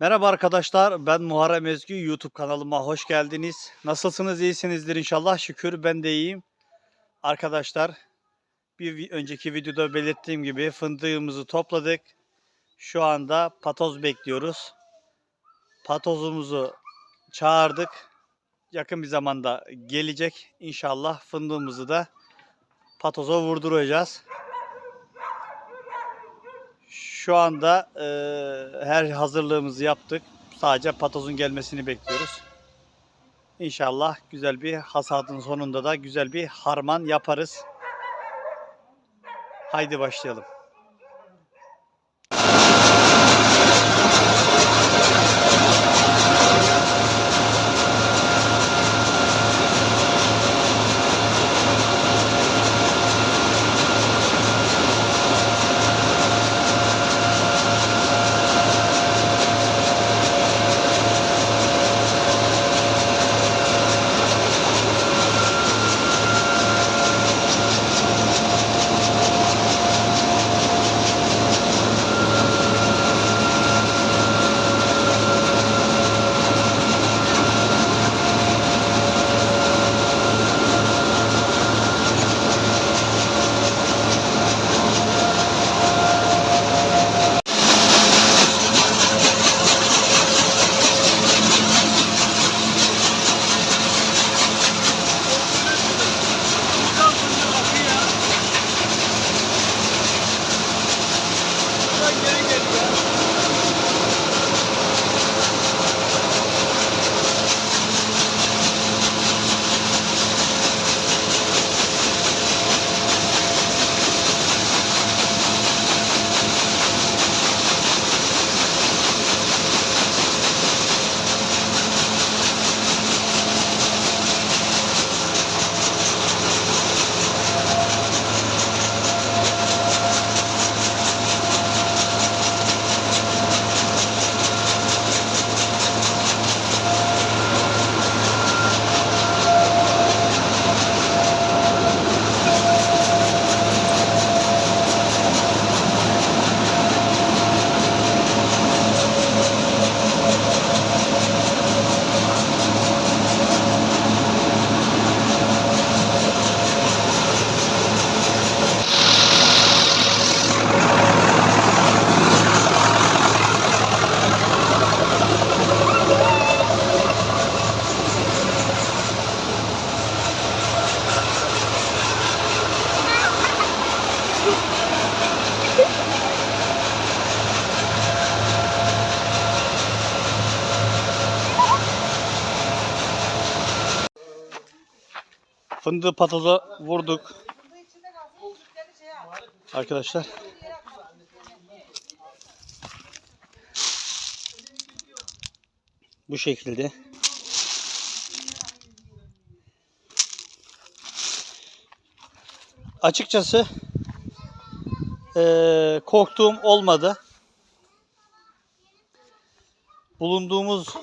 Merhaba arkadaşlar, ben Muharrem Ezgü. YouTube kanalıma hoş geldiniz. Nasılsınız, iyisinizdir inşallah. Şükür ben de iyiyim. Arkadaşlar, bir önceki videoda belirttiğim gibi fındığımızı topladık. Şu anda patoz bekliyoruz. Patozumuzu çağırdık. Yakın bir zamanda gelecek. İnşallah fındığımızı da patoza vurduracağız. Şu anda eee, her hazırlığımızı yaptık. Sadece patozun gelmesini bekliyoruz. İnşallah güzel bir hasadın sonunda da güzel bir harman yaparız. Haydi başlayalım. Fındığı patoza vurduk. Arkadaşlar. Bu şekilde. Açıkçası eee, korktuğum olmadı. Bulunduğumuz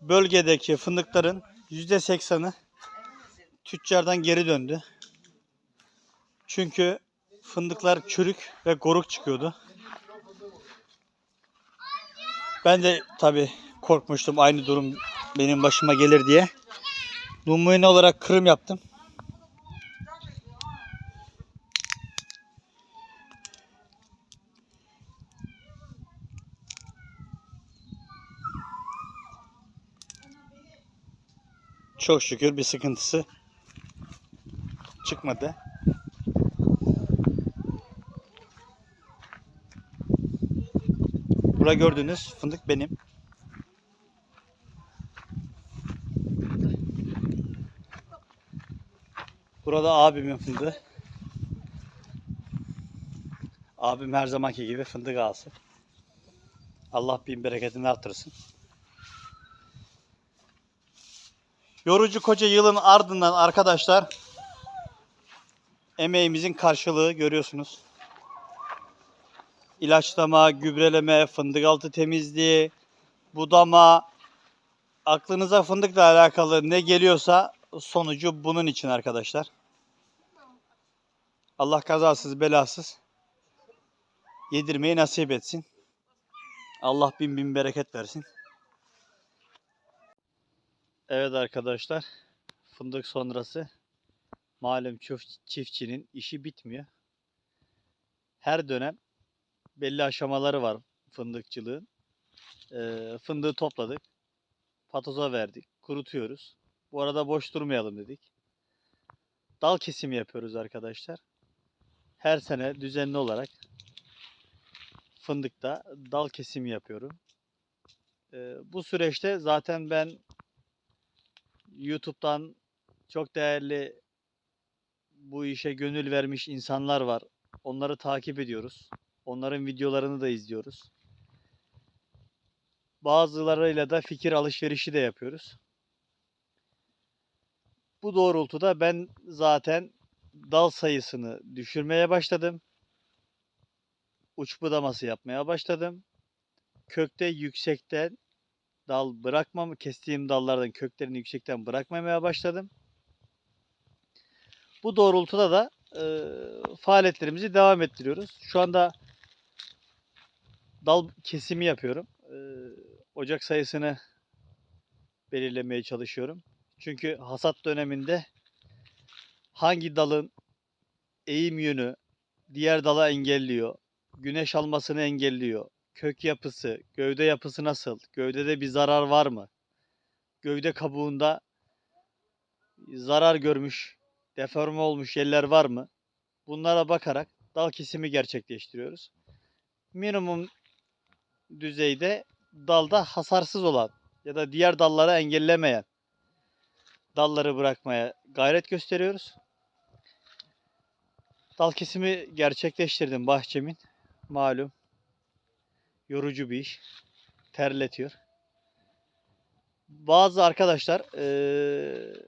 bölgedeki fındıkların %80'i tüccardan geri döndü. Çünkü fındıklar çürük ve goruk çıkıyordu. Ben de tabi korkmuştum aynı durum benim başıma gelir diye. Numune olarak kırım yaptım. Çok şükür bir sıkıntısı çıkmadı. Burada gördüğünüz fındık benim. Burada abimin fındığı. Abim her zamanki gibi fındık ağası. Allah bin bereketini artırsın. Yorucu koca yılın ardından arkadaşlar emeğimizin karşılığı görüyorsunuz. İlaçlama, gübreleme, fındık altı temizliği, budama, aklınıza fındıkla alakalı ne geliyorsa sonucu bunun için arkadaşlar. Allah kazasız belasız yedirmeyi nasip etsin. Allah bin bin bereket versin. Evet arkadaşlar. Fındık sonrası malum çift- çiftçinin işi bitmiyor. Her dönem belli aşamaları var fındıkçılığın. Ee, fındığı topladık. Patoza verdik. Kurutuyoruz. Bu arada boş durmayalım dedik. Dal kesimi yapıyoruz arkadaşlar. Her sene düzenli olarak fındıkta dal kesimi yapıyorum. Ee, bu süreçte zaten ben YouTube'dan çok değerli bu işe gönül vermiş insanlar var. Onları takip ediyoruz. Onların videolarını da izliyoruz. Bazılarıyla da fikir alışverişi de yapıyoruz. Bu doğrultuda ben zaten dal sayısını düşürmeye başladım. Uç budaması yapmaya başladım. Kökte yüksekten dal bırakmam, kestiğim dallardan köklerini yüksekten bırakmamaya başladım. Bu doğrultuda da e, faaliyetlerimizi devam ettiriyoruz. Şu anda dal kesimi yapıyorum. E, ocak sayısını belirlemeye çalışıyorum. Çünkü hasat döneminde hangi dalın eğim yönü diğer dala engelliyor, güneş almasını engelliyor, kök yapısı, gövde yapısı nasıl, gövdede bir zarar var mı, gövde kabuğunda zarar görmüş, deforme olmuş yerler var mı? Bunlara bakarak dal kesimi gerçekleştiriyoruz. Minimum düzeyde dalda hasarsız olan ya da diğer dalları engellemeyen dalları bırakmaya gayret gösteriyoruz. Dal kesimi gerçekleştirdim bahçemin. Malum yorucu bir iş. Terletiyor. Bazı arkadaşlar eee,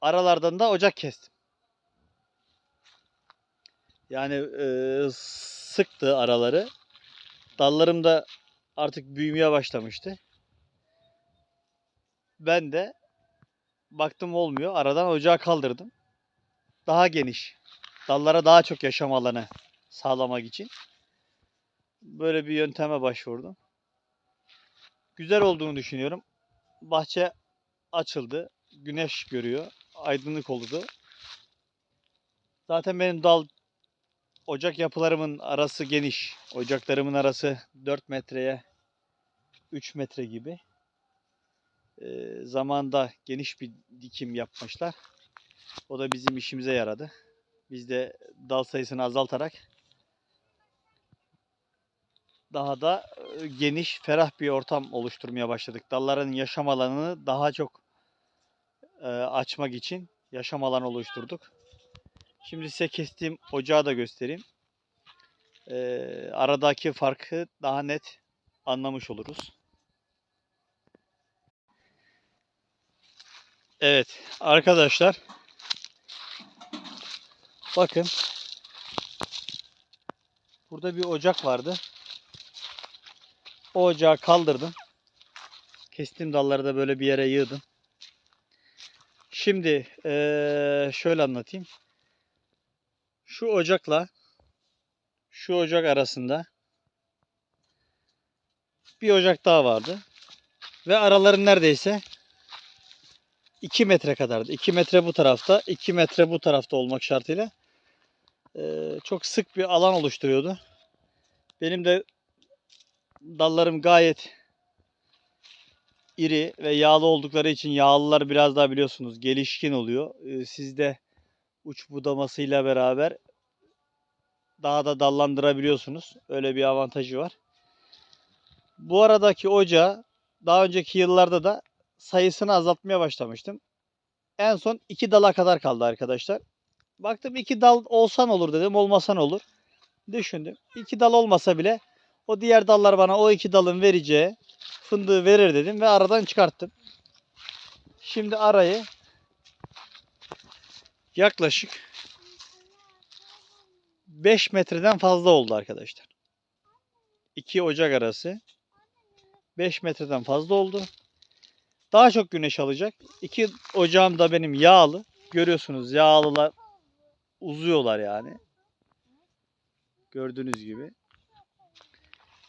aralardan da ocak kestim. Yani eee, sıktı araları. Dallarım da artık büyümeye başlamıştı. Ben de baktım olmuyor. Aradan ocağı kaldırdım. Daha geniş. Dallara daha çok yaşam alanı sağlamak için. Böyle bir yönteme başvurdum. Güzel olduğunu düşünüyorum. Bahçe açıldı. Güneş görüyor. Aydınlık oldu. Zaten benim dal ocak yapılarımın arası geniş. Ocaklarımın arası 4 metreye 3 metre gibi. Ee, zamanda geniş bir dikim yapmışlar. O da bizim işimize yaradı. Biz de dal sayısını azaltarak daha da e, geniş, ferah bir ortam oluşturmaya başladık. Dalların yaşam alanını daha çok e, açmak için yaşam alanı oluşturduk. Şimdi size kestiğim ocağı da göstereyim. E, aradaki farkı daha net anlamış oluruz. Evet arkadaşlar bakın burada bir ocak vardı. O ocağı kaldırdım. Kestiğim dalları da böyle bir yere yığdım. Şimdi eee, şöyle anlatayım. Şu ocakla şu ocak arasında bir ocak daha vardı. Ve araları neredeyse 2 metre kadardı. 2 metre bu tarafta, 2 metre bu tarafta olmak şartıyla çok sık bir alan oluşturuyordu. Benim de dallarım gayet iri ve yağlı oldukları için yağlılar biraz daha biliyorsunuz gelişkin oluyor. Ee, Sizde uç budamasıyla beraber daha da dallandırabiliyorsunuz. Öyle bir avantajı var. Bu aradaki ocağı daha önceki yıllarda da sayısını azaltmaya başlamıştım. En son iki dala kadar kaldı arkadaşlar. Baktım iki dal olsan olur dedim, olmasan olur. Düşündüm. İki dal olmasa bile o diğer dallar bana o iki dalın vereceği fındığı verir dedim ve aradan çıkarttım. Şimdi arayı yaklaşık 5 metreden fazla oldu arkadaşlar. İki ocak arası 5 metreden fazla oldu. Daha çok güneş alacak. İki ocağım da benim yağlı. Görüyorsunuz yağlılar uzuyorlar yani. Gördüğünüz gibi.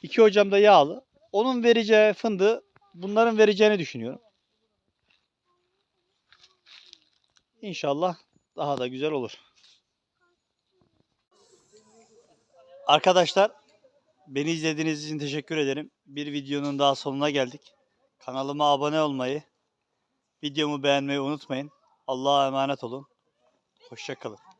İki hocam da yağlı. Onun vereceği fındığı bunların vereceğini düşünüyorum. İnşallah daha da güzel olur. Arkadaşlar beni izlediğiniz için teşekkür ederim. Bir videonun daha sonuna geldik. Kanalıma abone olmayı, videomu beğenmeyi unutmayın. Allah'a emanet olun. Hoşçakalın.